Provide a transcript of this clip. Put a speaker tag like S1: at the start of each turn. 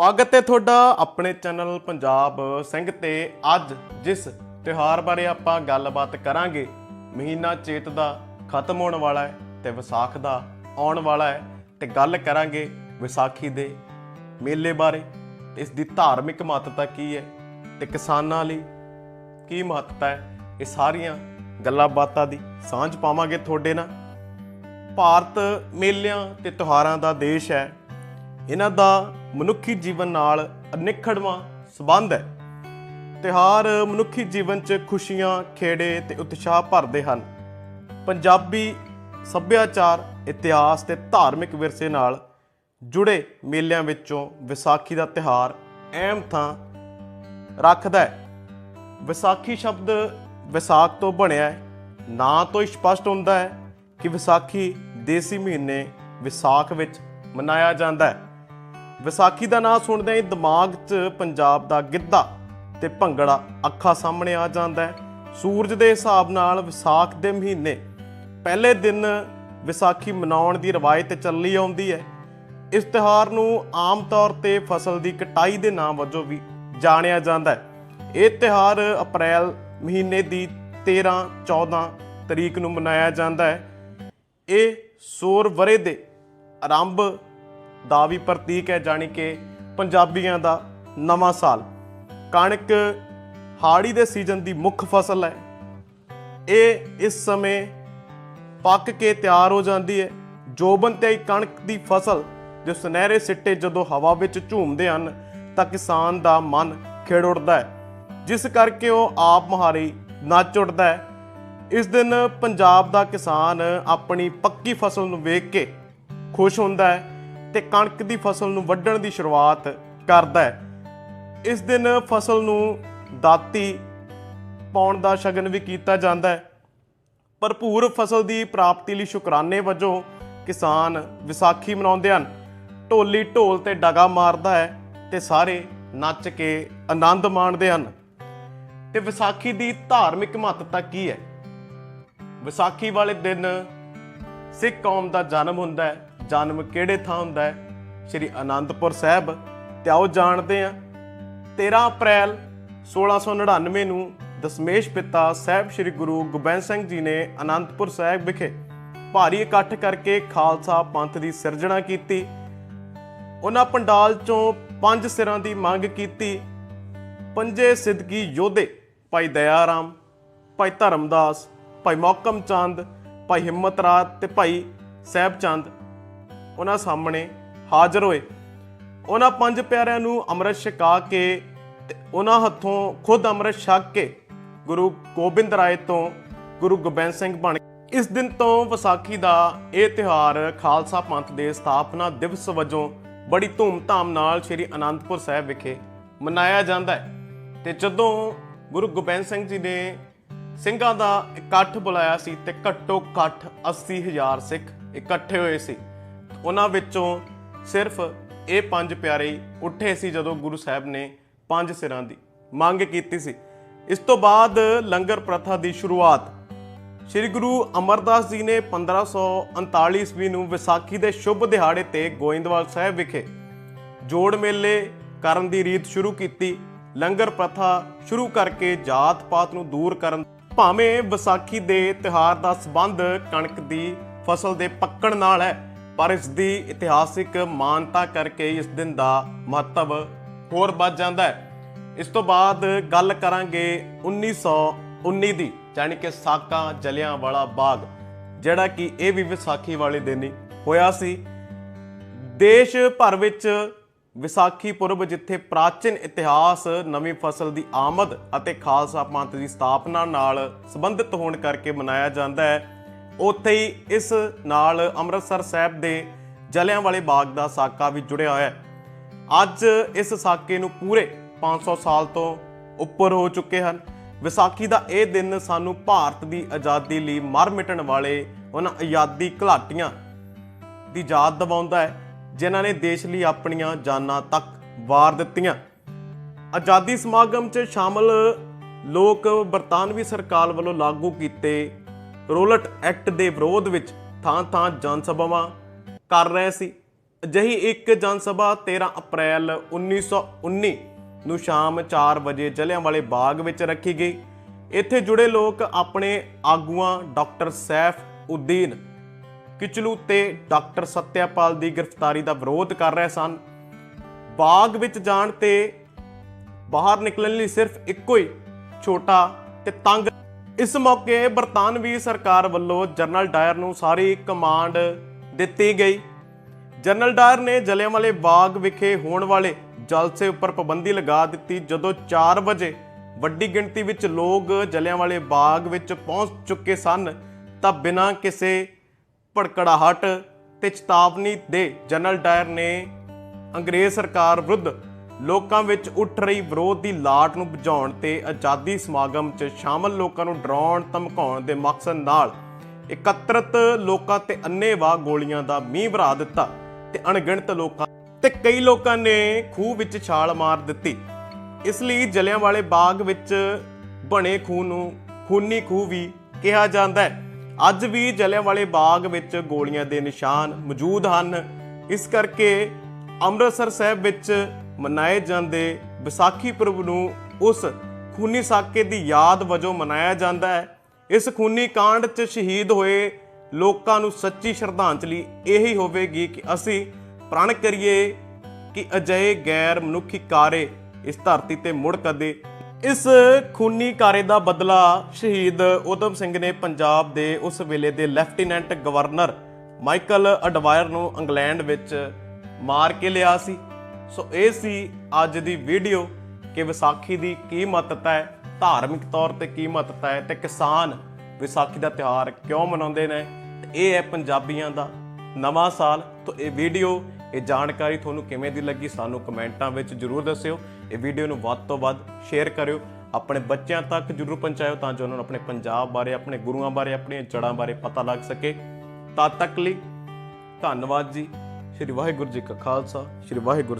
S1: ਸਵਾਗਤ ਹੈ ਤੁਹਾਡਾ ਆਪਣੇ ਚੈਨਲ ਪੰਜਾਬ ਸਿੰਘ ਤੇ ਅੱਜ ਜਿਸ ਤਿਉਹਾਰ ਬਾਰੇ ਆਪਾਂ ਗੱਲਬਾਤ ਕਰਾਂਗੇ, ਮਹੀਨਾ ਚੇਤ ਦਾ ਖਤਮ ਹੋਣ ਵਾਲਾ ਹੈ ਤੇ ਵਿਸਾਖ ਦਾ ਆਉਣ ਵਾਲਾ ਹੈ ਤੇ ਗੱਲ ਕਰਾਂਗੇ ਵਿਸਾਖੀ ਦੇ ਮੇਲੇ ਬਾਰੇ ਤੇ ਇਸ ਦੀ ਧਾਰਮਿਕ ਮਹੱਤਤਾ ਕੀ ਹੈ ਤੇ ਕਿਸਾਨਾਂ ਲਈ ਕੀ ਮਹੱਤਤਾ ਹੈ, ਇਹ ਸਾਰੀਆਂ ਗੱਲਾਂ ਬਾਤਾਂ ਦੀ ਸਾਂਝ ਪਾਵਾਂਗੇ ਤੁਹਾਡੇ ਨਾਲ। ਭਾਰਤ ਮੇਲਿਆਂ ਤੇ ਤਿਉਹਾਰਾਂ ਦਾ ਦੇਸ਼ ਹੈ, ਇਹਨਾਂ ਦਾ ਮਨੁੱਖੀ ਜੀਵਨ ਨਾਲ ਅਨਿਖੜਵਾਂ ਸੰਬੰਧ ਹੈ। ਤਿਉਹਾਰ ਮਨੁੱਖੀ ਜੀਵਨ 'ਚ ਖੁਸ਼ੀਆਂ, ਖੇੜੇ ਤੇ ਉਤਸ਼ਾਹ ਭਰਦੇ ਹਨ। ਪੰਜਾਬੀ ਸੱਭਿਆਚਾਰ, ਇਤਿਹਾਸ ਤੇ ਧਾਰਮਿਕ ਵਿਰਸੇ ਨਾਲ ਜੁੜੇ ਮੇਲਿਆਂ ਵਿੱਚੋਂ ਵਿਸਾਖੀ ਦਾ ਤਿਉਹਾਰ ਅਹਿਮ ਥਾਂ ਰੱਖਦਾ ਹੈ। ਵਿਸਾਖੀ ਸ਼ਬਦ ਵਿਸਾਖ ਤੋਂ ਬਣਿਆ ਹੈ। ਨਾਂ ਤੋਂ ਹੀ ਸਪਸ਼ਟ ਹੁੰਦਾ ਹੈ ਕਿ ਵਿਸਾਖੀ ਦੇਸੀ ਮਹੀਨੇ ਵਿਸਾਖ ਵਿੱਚ ਮਨਾਇਆ ਜਾਂਦਾ ਹੈ। ਵਿਸਾਖੀ ਦਾ ਨਾਂ ਸੁਣਦੇ ਹੀ ਦਿਮਾਗ 'ਚ ਪੰਜਾਬ ਦਾ ਗਿੱਧਾ ਤੇ ਭੰਗੜਾ ਅੱਖਾਂ ਸਾਹਮਣੇ ਆ ਜਾਂਦਾ ਹੈ। ਸੂਰਜ ਦੇ ਹਿਸਾਬ ਨਾਲ ਵਿਸਾਖ ਦੇ ਮਹੀਨੇ ਪਹਿਲੇ ਦਿਨ ਵਿਸਾਖੀ ਮਨਾਉਣ ਦੀ ਰਵਾਇਤ ਚੱਲੀ ਆਉਂਦੀ ਹੈ। ਇਸ ਤਿਉਹਾਰ ਨੂੰ ਆਮ ਤੌਰ ਤੇ ਫਸਲ ਦੀ ਕਟਾਈ ਦੇ ਨਾਮ ਵਜੋਂ ਵੀ ਜਾਣਿਆ ਜਾਂਦਾ ਹੈ। ਇਹ ਤਿਉਹਾਰ ਅਪ੍ਰੈਲ ਮਹੀਨੇ ਦੀ 13 14 ਤਰੀਕ ਨੂੰ ਮਨਾਇਆ ਜਾਂਦਾ ਹੈ। ਇਹ ਸੌਰ ਵਰੇ ਦੇ ਆਰੰਭ ਦਾ ਵੀ ਪ੍ਰਤੀਕ ਹੈ ਜਾਣੀ ਕਿ ਪੰਜਾਬੀਆਂ ਦਾ ਨਵਾਂ ਸਾਲ। ਕਣਕ ਹਾੜੀ ਦੇ ਸੀਜ਼ਨ ਦੀ ਮੁੱਖ ਫਸਲ ਹੈ। ਇਹ ਇਸ ਸਮੇਂ ਪੱਕ ਕੇ ਤਿਆਰ ਹੋ ਜਾਂਦੀ ਹੈ। ਜੋਬਨ ਤੇ ਕਣਕ ਦੀ ਫਸਲ ਜੋ ਸੁਨਹਿਰੇ ਸਿੱਟੇ ਜਦੋਂ ਹਵਾ ਵਿੱਚ ਝੂਮਦੇ ਹਨ, ਤਾਂ ਕਿਸਾਨ ਦਾ ਮਨ ਖਿੜ ਉੱਠਦਾ ਹੈ। ਜਿਸ ਕਰਕੇ ਉਹ ਆਪ ਮੁਹਾਰੀ ਨੱਚ ਉੱਠਦਾ ਹੈ। ਇਸ ਦਿਨ ਪੰਜਾਬ ਦਾ ਕਿਸਾਨ ਆਪਣੀ ਪੱਕੀ ਫਸਲ ਨੂੰ ਵੇਖ ਕੇ ਖੁਸ਼ ਹੁੰਦਾ ਹੈ। ਤੇ ਕਣਕ ਦੀ ਫਸਲ ਨੂੰ ਵੱਢਣ ਦੀ ਸ਼ੁਰੂਆਤ ਕਰਦਾ ਹੈ। ਇਸ ਦਿਨ ਫਸਲ ਨੂੰ ਦਾਤੀ ਪਾਉਣ ਦਾ ਸ਼ਗਨ ਵੀ ਕੀਤਾ ਜਾਂਦਾ ਹੈ। ਭਰਪੂਰ ਫਸਲ ਦੀ ਪ੍ਰਾਪਤੀ ਲਈ ਸ਼ੁਕਰਾਨੇ ਵਜੋਂ ਕਿਸਾਨ ਵਿਸਾਖੀ ਮਨਾਉਂਦੇ ਹਨ। ਢੋਲੀ ਢੋਲ ਤੇ ਡਗਾ ਮਾਰਦਾ ਹੈ ਤੇ ਸਾਰੇ ਨੱਚ ਕੇ ਆਨੰਦ ਮਾਣਦੇ ਹਨ। ਤੇ ਵਿਸਾਖੀ ਦੀ ਧਾਰਮਿਕ ਮਹੱਤਤਾ ਕੀ ਹੈ? ਵਿਸਾਖੀ ਵਾਲੇ ਦਿਨ ਸਿੱਖ ਕੌਮ ਦਾ ਜਨਮ ਹੁੰਦਾ ਹੈ। ਜਨਮ ਕਿਹੜੇ ਥਾਂ ਹੁੰਦਾ ਹੈ? ਸ਼੍ਰੀ ਅਨੰਦਪੁਰ ਸਾਹਿਬ। ਤੇ ਆਓ ਜਾਣਦੇ ਹਾਂ 13 ਅਪ੍ਰੈਲ 1699 ਨੂੰ ਦਸ਼ਮੇਸ਼ ਪਿਤਾ ਸਾਹਿਬ ਸ੍ਰੀ ਗੁਰੂ ਗੋਬਿੰਦ ਸਿੰਘ ਜੀ ਨੇ ਅਨੰਦਪੁਰ ਸਾਹਿਬ ਵਿਖੇ ਭਾਰੀ ਇਕੱਠ ਕਰਕੇ ਖਾਲਸਾ ਪੰਥ ਦੀ ਸਿਰਜਣਾ ਕੀਤੀ। ਉਹਨਾਂ ਪੰਡਾਲ ਚੋਂ ਪੰਜ ਸਿਰਾਂ ਦੀ ਮੰਗ ਕੀਤੀ। ਪੰਜੇ ਸਿੱਧਗੀ ਯੋਧੇ, ਭਾਈ ਦਇਆਰਾਮ, ਭਾਈ ਧਰਮਦਾਸ, ਭਾਈ ਮੌਕਮ ਚੰਦ ਭਾਈ ਹਿੰਮਤ ਰਾਤ ਤੇ ਭਾਈ ਸਹਿਬ ਚੰਦ ਉਹਨਾਂ ਸਾਹਮਣੇ ਹਾਜ਼ਰ ਹੋਏ। ਉਹਨਾਂ ਪੰਜ ਪਿਆਰਿਆਂ ਨੂੰ ਅੰਮ੍ਰਿਤ ਛਕਾ ਕੇ ਤੇ ਉਹਨਾਂ ਹੱਥੋਂ ਖੁਦ ਅੰਮ੍ਰਿਤ ਛਕ ਕੇ ਗੁਰੂ ਗੋਬਿੰਦ ਰਾਏ ਤੋਂ ਗੁਰੂ ਗੋਬਿੰਦ ਸਿੰਘ ਬਣ ਇਸ ਦਿਨ ਤੋਂ ਵਿਸਾਖੀ ਦਾ ਇਹ ਤਿਉਹਾਰ ਖਾਲਸਾ ਪੰਥ ਦੇ ਸਥਾਪਨਾ ਦਿਵਸ ਵਜੋਂ ਬੜੀ ਧੂਮ-ਧਾਮ ਨਾਲ ਸ੍ਰੀ ਅਨੰਦਪੁਰ ਸਾਹਿਬ ਵਿਖੇ ਮਨਾਇਆ ਜਾਂਦਾ ਹੈ। ਤੇ ਜਦੋਂ ਗੁਰੂ ਗੋਬਿੰਦ ਸਿੰਘ ਜੀ ਨੇ ਸਿੰਘਾਂ ਦਾ ਇਕੱਠ ਬੁਲਾਇਆ ਸੀ ਤੇ ਘੱਟੋ ਘੱਟ 80000 ਸਿੱਖ ਇਕੱਠੇ ਹੋਏ ਸੀ ਉਹਨਾਂ ਵਿੱਚੋਂ ਸਿਰਫ ਇਹ ਪੰਜ ਪਿਆਰੇ ਉੱਠੇ ਸੀ ਜਦੋਂ ਗੁਰੂ ਸਾਹਿਬ ਨੇ ਪੰਜ ਸਿਰਾਂ ਦੀ ਮੰਗ ਕੀਤੀ ਸੀ। ਇਸ ਤੋਂ ਬਾਅਦ ਲੰਗਰ ਪ੍ਰਥਾ ਦੀ ਸ਼ੁਰੂਆਤ ਸ੍ਰੀ ਗੁਰੂ ਅਮਰਦਾਸ ਜੀ ਨੇ 1539 ਈਸਵੀ ਨੂੰ ਵਿਸਾਖੀ ਦੇ ਸ਼ੁਭ ਦਿਹਾੜੇ ਤੇ ਗੋਇੰਦਵਾਲ ਸਾਹਿਬ ਵਿਖੇ ਜੋੜ ਮੇਲੇ ਕਰਨ ਦੀ ਰੀਤ ਸ਼ੁਰੂ ਕੀਤੀ। ਲੰਗਰ ਪ੍ਰਥਾ ਸ਼ੁਰੂ ਕਰਕੇ ਜਾਤ ਪਾਤ ਨੂੰ ਦੂਰ ਕਰਨ ਭਾਵੇਂ ਵਿਸਾਖੀ ਦੇ ਤਿਹਾਰ ਦਾ ਸਬੰਧ ਕਣਕ ਦੀ ਫਸਲ ਦੇ ਪੱਕਣ ਨਾਲ ਹੈ ਪਰ ਇਸ ਦੀ ਇਤਿਹਾਸਿਕ ਮਾਨਤਾ ਕਰਕੇ ਇਸ ਦਿਨ ਦਾ ਮਹੱਤਵ ਹੋਰ ਵੱਧ ਜਾਂਦਾ ਹੈ। ਇਸ ਤੋਂ ਬਾਅਦ ਗੱਲ ਕਰਾਂਗੇ 1919 ਦੀ ਯਾਨੀ ਕਿ ਸਾਕਾ ਜਲਿਆਂ ਵਾਲਾ ਬਾਗ, ਜਿਹੜਾ ਕਿ ਇਹ ਵੀ ਵਿਸਾਖੀ ਵਾਲੇ ਦਿਨ ਹੀ ਹੋਇਆ ਸੀ। ਦੇਸ਼ ਭਰ ਵਿੱਚ ਵਿਸਾਖੀ ਪੁਰਬ, ਜਿੱਥੇ ਪ੍ਰਾਚੀਨ ਇਤਿਹਾਸ, ਨਵੀਂ ਫਸਲ ਦੀ ਆਮਦ ਅਤੇ ਖਾਲਸਾ ਪੰਥ ਦੀ ਸਥਾਪਨਾ ਨਾਲ ਸੰਬੰਧਿਤ ਹੋਣ ਕਰਕੇ ਮਨਾਇਆ ਜਾਂਦਾ ਹੈ ਉੱਥੇ ਹੀ ਇਸ ਨਾਲ ਅੰਮ੍ਰਿਤਸਰ ਸਾਹਿਬ ਦੇ ਜਲਿਆਂਵਾਲੇ ਬਾਗ ਦਾ ਸਾਕਾ ਵੀ ਜੁੜਿਆ ਹੋਇਆ ਹੈ। ਅੱਜ ਇਸ ਸਾਕੇ ਨੂੰ ਪੂਰੇ 500 ਸਾਲ ਤੋਂ ਉੱਪਰ ਹੋ ਚੁੱਕੇ ਹਨ। ਵਿਸਾਖੀ ਦਾ ਇਹ ਦਿਨ ਸਾਨੂੰ ਭਾਰਤ ਦੀ ਆਜ਼ਾਦੀ ਲਈ ਮਰ ਮਿਟਣ ਵਾਲੇ ਉਹਨਾਂ ਆਜ਼ਾਦੀ ਘੁਲਾਟੀਆਂ ਦੀ ਯਾਦ ਦਿਵਾਉਂਦਾ ਹੈ, ਜਿਨ੍ਹਾਂ ਨੇ ਦੇਸ਼ ਲਈ ਆਪਣੀਆਂ ਜਾਨਾਂ ਤੱਕ ਵਾਰ ਦਿੱਤੀਆਂ। ਆਜ਼ਾਦੀ ਸਮਾਗਮ 'ਚ ਸ਼ਾਮਲ ਲੋਕ ਬਰਤਾਨਵੀ ਸਰਕਾਰ ਵੱਲੋਂ ਲਾਗੂ ਕੀਤੇ ਰੋਲਟ ਐਕਟ ਦੇ ਵਿਰੋਧ ਵਿੱਚ ਥਾਂ-ਥਾਂ ਜਨ ਸਭਾਵਾਂ ਕਰ ਰਹੇ ਸੀ। ਅਜਿਹੀ ਇੱਕ ਜਨ ਸਭਾ 13 ਅਪ੍ਰੈਲ 1919 ਨੂੰ ਸ਼ਾਮ 4 ਵਜੇ ਜਲਿਆਂਵਾਲੇ ਬਾਗ ਵਿੱਚ ਰੱਖੀ ਗਈ। ਇੱਥੇ ਜੁੜੇ ਲੋਕ ਆਪਣੇ ਆਗੂਆਂ ਡਾਕਟਰ ਸੈਫ ਉਦੀਨ ਕਿਚਲੂ ਤੇ ਡਾਕਟਰ ਸਤਿਆਪਾਲ ਦੀ ਗ੍ਰਿਫਤਾਰੀ ਦਾ ਵਿਰੋਧ ਕਰ ਰਹੇ ਸਨ। ਬਾਗ ਵਿੱਚ ਜਾਣ ਤੇ ਬਾਹਰ ਨਿਕਲਣ ਲਈ ਸਿਰਫ ਇੱਕੋ ਹੀ ਛੋਟਾ ਤੇ ਤੰਗ ਇਸ ਮੌਕੇ ਬਰਤਾਨਵੀ ਸਰਕਾਰ ਵੱਲੋਂ ਜਨਰਲ ਡਾਇਰ ਨੂੰ ਸਾਰੀ ਕਮਾਂਡ ਦਿੱਤੀ ਗਈ। ਜਨਰਲ ਡਾਇਰ ਨੇ ਜਲਿਆਂਵਾਲੇ ਬਾਗ ਵਿਖੇ ਹੋਣ ਵਾਲੇ ਜਲਸੇ ਉੱਪਰ ਪਾਬੰਦੀ ਲਗਾ ਦਿੱਤੀ, ਜਦੋਂ 4 ਵਜੇ ਵੱਡੀ ਗਿਣਤੀ ਵਿੱਚ ਲੋਕ ਜਲਿਆਂਵਾਲੇ ਬਾਗ ਵਿੱਚ ਪਹੁੰਚ ਚੁੱਕੇ ਸਨ, ਤਾਂ ਬਿਨਾਂ ਕਿਸੇ ਭੜਕੜਾਹਟ ਤੇ ਚੇਤਾਵਨੀ ਦੇ ਜਨਰਲ ਡਾਇਰ ਨੇ ਅੰਗਰੇਜ਼ ਸਰਕਾਰ ਵਿਰੁੱਧ ਲੋਕਾਂ ਵਿੱਚ ਉੱਠ ਰਹੀ ਵਿਰੋਧ ਦੀ ਲਾਟ ਨੂੰ ਬੁਝਾਉਣ ਤੇ ਆਜ਼ਾਦੀ ਸਮਾਗਮ 'ਚ ਸ਼ਾਮਲ ਲੋਕਾਂ ਨੂੰ ਡਰਾਉਣ, ਧਮਕਾਉਣ ਦੇ ਮਕਸਦ ਨਾਲ ਇਕੱਤਰਤ ਲੋਕਾਂ ਤੇ ਅੰਨ੍ਹੇਵਾਹ ਗੋਲੀਆਂ ਦਾ ਮੀਂਹ ਵਰਾ ਦਿੱਤਾ ਤੇ ਅਣਗਿਣਤ ਲੋਕਾਂ ਤੇ ਕਈ ਲੋਕਾਂ ਨੇ ਖੂਹ ਵਿੱਚ ਛਾਲ ਮਾਰ ਦਿੱਤੀ। ਇਸ ਲਈ ਜਲਿਆਂਵਾਲੇ ਬਾਗ ਵਿੱਚ ਬਣੇ ਖੂਹ ਨੂੰ ਖੂਨੀ ਖੂਹ ਵੀ ਕਿਹਾ ਜਾਂਦਾ ਹੈ। ਅੱਜ ਵੀ ਜਲਿਆਂਵਾਲੇ ਬਾਗ ਵਿੱਚ ਗੋਲੀਆਂ ਦੇ ਨਿਸ਼ਾਨ ਮੌਜੂਦ ਹਨ। ਇਸ ਕਰਕੇ ਅੰਮ੍ਰਿਤਸਰ ਸਾਹਿਬ ਵਿੱਚ ਮਨਾਏ ਜਾਂਦੇ ਵਿਸਾਖੀ ਪੁਰਬ ਨੂੰ ਉਸ ਖੂਨੀ ਸਾਕੇ ਦੀ ਯਾਦ ਵਜੋਂ ਮਨਾਇਆ ਜਾਂਦਾ ਹੈ। ਇਸ ਖੂਨੀ ਕਾਂਡ 'ਚ ਸ਼ਹੀਦ ਹੋਏ ਲੋਕਾਂ ਨੂੰ ਸੱਚੀ ਸ਼ਰਧਾਂਜਲੀ ਇਹੀ ਹੋਵੇਗੀ ਕਿ ਅਸੀਂ ਪ੍ਰਣ ਕਰੀਏ ਕਿ ਅਜਿਹੇ ਗੈਰ ਮਨੁੱਖੀ ਕਾਰੇ ਇਸ ਧਰਤੀ ਤੇ ਮੁੜ ਕਦੇ। ਇਸ ਖੂਨੀ ਕਾਰੇ ਦਾ ਬਦਲਾ ਸ਼ਹੀਦ ਉਦਮ ਸਿੰਘ ਨੇ ਪੰਜਾਬ ਦੇ ਉਸ ਵੇਲੇ ਦੇ ਲੈਫਟੀਨੈਂਟ ਗਵਰਨਰ ਮਾਈਕਲ ਅਡਵਾਇਰ ਨੂੰ ਇੰਗਲੈਂਡ ਵਿੱਚ ਮਾਰ ਕੇ ਲਿਆ ਸੀ। ਸੋ ਇਹ ਸੀ ਅੱਜ ਦੀ ਵੀਡੀਓ ਕਿ ਵਿਸਾਖੀ ਦੀ ਕੀ ਮਹੱਤਤਾ ਹੈ, ਧਾਰਮਿਕ ਤੌਰ ਤੇ ਕੀ ਮਹੱਤਤਾ ਹੈ ਤੇ ਕਿਸਾਨ ਵਿਸਾਖੀ ਦਾ ਤਿਉਹਾਰ ਕਿਉਂ ਮਨਾਉਂਦੇ ਨੇ ਤੇ ਇਹ ਹੈ ਪੰਜਾਬੀਆਂ ਦਾ ਨਵਾਂ ਸਾਲ। ਤੋਂ ਇਹ ਵੀਡੀਓ, ਇਹ ਜਾਣਕਾਰੀ ਤੁਹਾਨੂੰ ਕਿਵੇਂ ਦੀ ਲੱਗੀ ਸਾਨੂੰ ਕਮੈਂਟਾਂ ਵਿੱਚ ਜਰੂਰ ਦੱਸਿਓ। ਇਹ ਵੀਡੀਓ ਨੂੰ ਵੱਧ ਤੋਂ ਵੱਧ ਸ਼ੇਅਰ ਕਰਿਓ। ਆਪਣੇ ਬੱਚਿਆਂ ਤੱਕ ਜਰੂਰ ਪਹੁੰਚਾਇਓ ਤਾਂ ਜੋ ਉਹਨਾਂ ਨੂੰ ਆਪਣੇ ਪੰਜਾਬ ਬਾਰੇ, ਆਪਣੇ ਗੁਰੂਆਂ ਬਾਰੇ, ਆਪਣੀਆਂ ਜੜ੍ਹਾਂ ਬਾਰੇ ਪਤਾ ਲੱਗ ਸਕੇ। ਤਦ ਤੱਕ ਲਈ ਧੰਨਵਾਦ ਜੀ। ਸ਼੍ਰੀ ਵਾਹਿਗੁਰੂ ਜੀ ਕਾ ਖਾਲਸਾ, ਸ਼੍ਰੀ ਵਾਹਿਗੁਰੂ ਜੀ